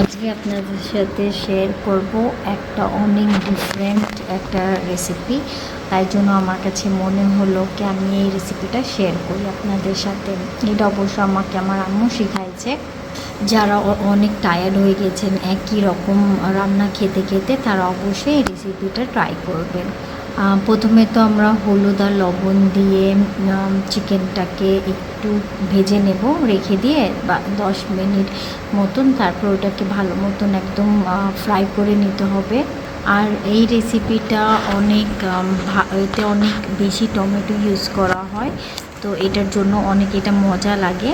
আজকে আপনাদের সাথে শেয়ার করব একটা অনেক ডিফারেন্ট একটা রেসিপি তাই জন্য আমার কাছে মনে হলো কি আমি এই রেসিপিটা শেয়ার করি আপনাদের সাথে। এটা অবশ্য আমাকে আমার আম্মু শিখাইছে। যারা অনেক টায়ার্ড হয়ে গেছেন, একই রকম রান্না খেতে খেতে তারা অবশ্যই এই রেসিপিটা ট্রাই করবেন। প্রথমে তো আমরা হলুদ আর লবণ দিয়ে চিকেনটাকে একটু ভেজে নেব, রেখে দিয়ে বা দশ মিনিট মতন, তারপর ওটাকে ভালো মতন একদম ফ্রাই করে নিতে হবে। আর এই রেসিপিটা অনেক এতে অনেক বেশি টমেটো ইউজ করা হয়। তো এটার জন্য অনেক এটা মজা লাগে।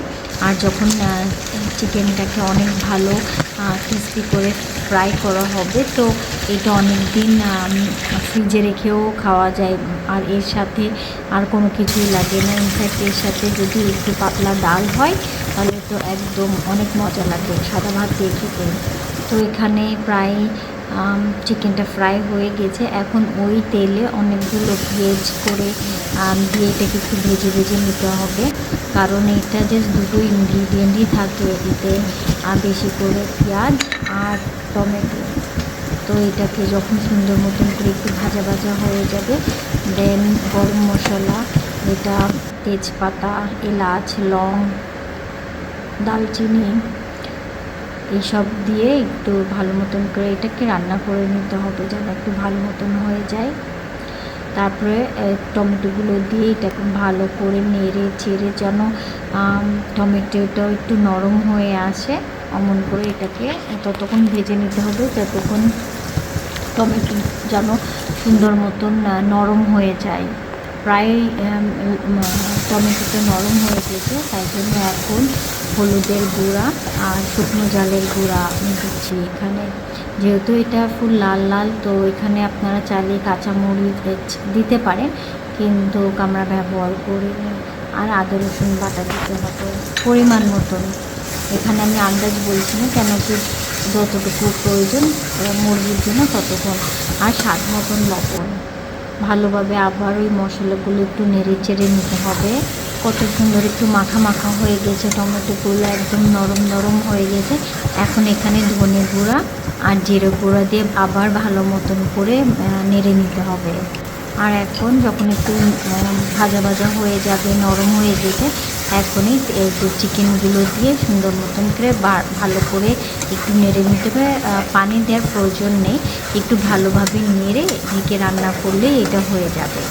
আর যখন চিকেনটাকে অনেক ভালো ক্রিস্পি করে ফ্রাই করা হবে, তো এটা অনেক দিন ফ্রিজে রেখেও খাওয়া যায়। আর এর সাথে আর কোনো কিছুই লাগে না। ইনফ্যাক্ট এর সাথে যদি একটু পাতলা ডাল হয়, তাহলে তো একদম অনেক মজা লাগে। সাদা ভাত দিয়ে খেতে তো এখানে প্রায় চিকেনটা ফ্রাই হয়ে গেছে। এখন ওই তেলে অনেকগুলো ভেজ করে দিয়ে এটাকে একটু ভেজে ভেজে নিতে হবে। কারণ এটা জাস্ট দুটো ইনগ্রিডিয়েন্টই থাকে এতে। বেশি করে পেঁয়াজ আর টমেটো। তো এটাকে যখন সুন্দর মতন করে একটু ভাজা ভাজা হয়ে যাবে দেন গরম মশলা, এটা তেজপাতা, এলাচ, লং দালচিনি এইসব দিয়ে একটু ভালো মতন করে এটাকে রান্না করে নিতে হবে যেন একটু ভালো মতন হয়ে যায়। তারপরে টমেটোগুলো দিয়ে এটাকে ভালো করে নেড়ে চেড়ে যেন আম, টমেটোটাও একটু নরম হয়ে আসে অমন করে এটাকে ততক্ষণ ভেজে নিতে হবে যতক্ষণ টমেটো যেন সুন্দর মতন নরম হয়ে যায়। প্রায় টমেটোটা নরম হয়ে গেছে তাই জন্য এখন হলুদের গুঁড়া আর শুকনো জালের গুঁড়া আমি দিচ্ছি এখানে। যেহেতু এটা ফুল লাল লাল, তো এখানে আপনারা চাইলে কাঁচামরিচ দিতে পারেন, কিন্তু আমরা ব্যবহার করিনি আর আদা, রসুন বাটা দিতে হবে পরিমাণ মতন। এখানে আমি আন্দাজ বলছি না কেন কি যতটুকু প্রয়োজন মুরগির জন্য ততক্ষণ। আর স্বাদ মতন লবণ। ভালোভাবে আবার ওই মশলাগুলো একটু নেড়ে চেড়ে নিতে হবে। কত সুন্দর একটু মাখা মাখা হয়ে গেছে টমেটোগুলো একদম নরম নরম হয়ে গেছে। এখন এখানে ধনে গুঁড়া আর জিরে গুঁড়া দিয়ে আবার ভালো মতন করে নেড়ে নিতে হবে। আর এখন যখন একটু ভাজা ভাজা হয়ে যাবে, নরম হয়ে গেছে, এখনই যে চিকেনগুলো দিয়ে সুন্দর মতন করে ভালো করে একটু নেড়ে নিতে হবে। পানি দেওয়ার প্রয়োজন নেই, একটু ভালোভাবে নেড়ে, ঢেকে রান্না করলে এটা হয়ে যাবে।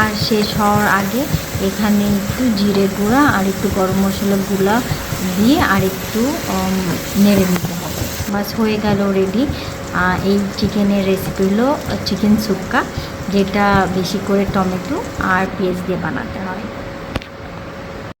আর শেষ হওয়ার আগে এখানে একটু জিরে গুঁড়া আর একটু গরম মশলা গুঁড়া দিয়ে আর একটু নেড়ে নিতে হবে। বাস, হয়ে গেল রেডি এই চিকেনের রেসিপি হলো চিকেন সুক্কা, যেটা বেশি করে টমেটো আর পেঁয়াজ দিয়ে বানাতে হয়।